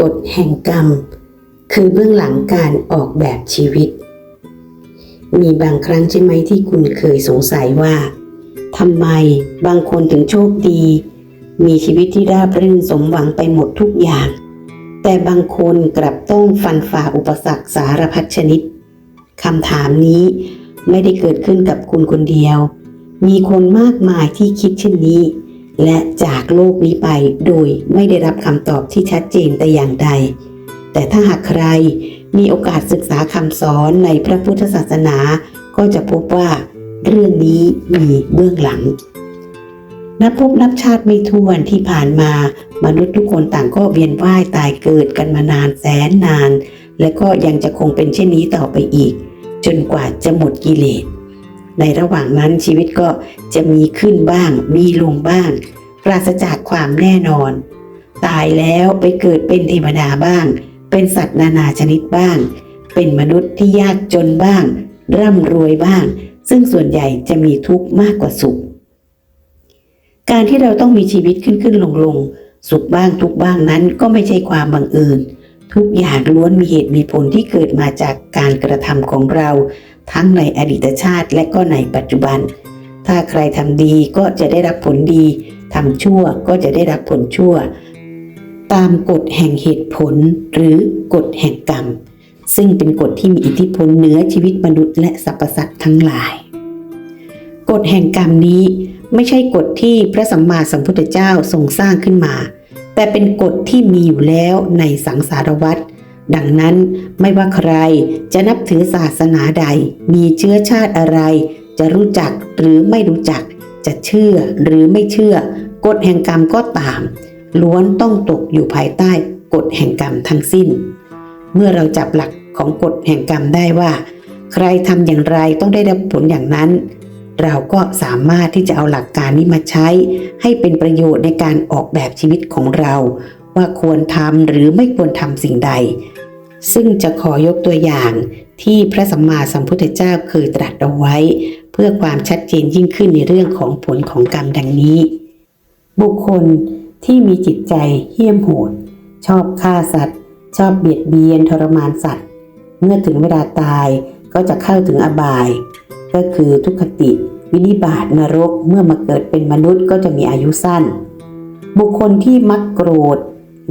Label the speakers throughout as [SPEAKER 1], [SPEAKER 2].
[SPEAKER 1] กฎแห่งกรรม คือเบื้องหลังการออกแบบชีวิต มีบางครั้งใช่ไหมที่คุณเคยสงสัยว่าทำไมบางคนถึงโชคดี มีชีวิตที่ราบรื่นสมหวังไปหมดทุกอย่าง แต่บางคนกลับต้องฟันฝ่าอุปสรรคสารพัดชนิดคำถามนี้ไม่ได้เกิดขึ้นกับคุณคนเดียว มีคนมากมายที่คิดเช่นนี้ และจากโลกนี้ไปโดยไม่ได้รับคำตอบที่ชัดเจนแต่อย่างใด แต่ถ้าหากใครมีโอกาสศึกษาคำสอนในพระพุทธศาสนา ก็จะพบว่าเรื่องนี้มีเบื้องหลัง นับพบนับชาติไม่ถ้วนที่ผ่านมา มนุษย์ทุกคนต่างก็เวียนว่ายตายเกิดกันมานานแสนนาน และก็ยังจะคงเป็นเช่นนี้ต่อไปอีก จนกว่าจะหมดกิเลส ในระหว่างนั้นชีวิตก็จะมีขึ้นบ้าง มีลงบ้าง ปราศจากความแน่นอน ตายแล้วไปเกิดเป็นเทวดาบ้าง เป็นสัตว์นานาชนิดบ้าง เป็นมนุษย์ที่ยากจนบ้าง ร่ำรวยบ้าง ซึ่งส่วนใหญ่จะมีทุกข์มากกว่าสุข การที่เราต้องมีชีวิตขึ้นขึ้นลงลงสุขบ้างทุกบ้างนั้นก็ไม่ใช่ความบังเอิญทุกอย่างล้วนมีเหตุมีผลที่เกิดมาจากการกระทำของเรา ทั้งในอดีตชาติและก็ในปัจจุบัน ถ้าใครทำดีก็จะได้รับผลดีทำชั่วก็จะได้รับผลชั่ว ตามกฎแห่งเหตุผลหรือกฎแห่งกรรม ซึ่งเป็นกฎที่มีอิทธิพลเหนือชีวิตมนุษย์และสรรพสัตว์ทั้งหลาย กฎแห่งกรรมนี้ไม่ใช่กฎที่พระสัมมาสัมพุทธเจ้าทรงสร้างขึ้นมา แต่เป็นกฎที่มีอยู่แล้วในสังสารวัฏ ดังนั้นไม่ว่าใครจะนับถือศาสนาใด มีเชื้อชาติอะไร จะรู้จักหรือไม่รู้จัก จะเชื่อหรือไม่เชื่อกฎแห่งกรรมก็ตาม ล้วนต้องตกอยู่ภายใต้กฎแห่งกรรมทั้งสิ้น เมื่อเราจับหลักของกฎแห่งกรรมได้ว่า ใครทำอย่างไรต้องได้รับผลอย่างนั้น เราก็สามารถที่จะเอาหลักการนี้มาใช้ ให้เป็นประโยชน์ในการออกแบบชีวิตของเรา ว่าควรทำหรือไม่ควรทำสิ่งใด ซึ่งจะขอยกตัวอย่างที่พระสัมมาสัมพุทธเจ้าเคยตรัสเอาไว้ เพื่อความชัดเจนยิ่งขึ้นในเรื่องของผลของกรรมดังนี้ บุคคลที่มีจิตใจเหี้ยมโหด ชอบฆ่าสัตว์ ชอบเบียดเบียนทรมานสัตว์ เมื่อถึงเวลาตายก็จะเข้าถึงอบาย ก็คือทุกขติ วินิบาตนรกเมื่อมาเกิดเป็นมนุษย์ก็จะมีอายุสั้น บุคคลที่มักโกรธ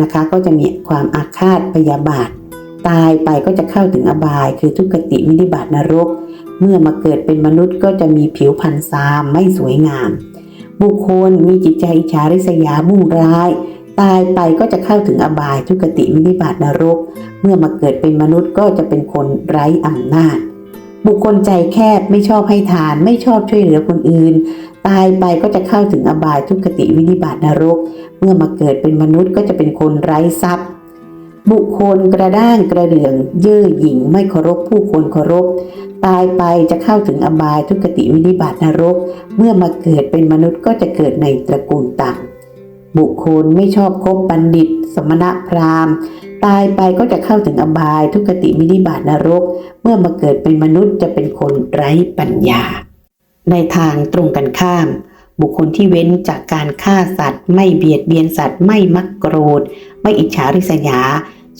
[SPEAKER 1] นะคะ ก็จะมีความอาฆาตพยาบาท ตายไปก็จะเข้าถึงอบาย คือทุกติวินิบาตนรก เมื่อมาเกิดเป็นมนุษย์ก็จะมีผิวพรรณซามไม่สวยงาม บุคคลมีจิตใจอิจฉาริษยามุ่งร้าย ตายไปก็จะเข้าถึงอบายทุกติวินิบาตนรก เมื่อมาเกิดเป็นมนุษย์ก็จะเป็นคนไร้อำนาจ บุคคลใจแคบไม่ชอบให้ทาน ไม่ชอบช่วยเหลือคนอื่น ตายไปก็จะเข้าถึงอบายทุกขติวินิบาตนรก เมื่อมาเกิดเป็นมนุษย์ก็จะเป็นคนไร้ทรัพย์ บุคคลกระด้างกระเดือง เย่อหยิ่งไม่เคารพผู้คนเคารพ ตายไปจะเข้าถึงอบายทุกขติวินิบาตนรก เมื่อมาเกิดเป็นมนุษย์ก็จะเกิดในตระกูลต่ำบุคคลไม่ชอบคบบัณฑิต สมณะพราหมณ์ ตายไปก็จะเข้าถึงอบายทุกขติวินิบาตนรก เมื่อมาเกิดเป็นมนุษย์จะเป็นคนไร้ปัญญา ในทางตรงกันข้าม บุคคลที่เว้นจากการฆ่าสัตว์ ไม่เบียดเบียนสัตว์ ไม่มักโกรธ ไม่อิจฉาริษยา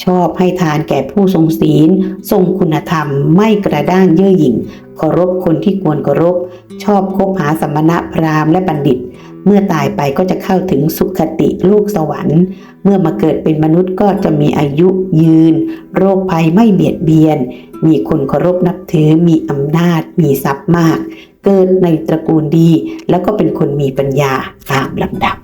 [SPEAKER 1] ชอบให้ทานแก่ผู้ทรงศีล ทรงคุณธรรม ไม่กระด้างเย่อหยิ่งเคารพคนที่ควรเคารพ ชอบคบหาสมณะพราหมณ์และบัณฑิต เมื่อตายไปก็จะเข้าถึงสุขติลูกสวรรค์ เมื่อมาเกิดเป็นมนุษย์ก็จะมีอายุยืน โรคภัยไม่เบียดเบียน มีคนเคารพนับถือ มีอำนาจ มีทรัพย์มาก เกิดในตระกูลดี แล้วก็เป็นคนมีปัญญาตามลำดับ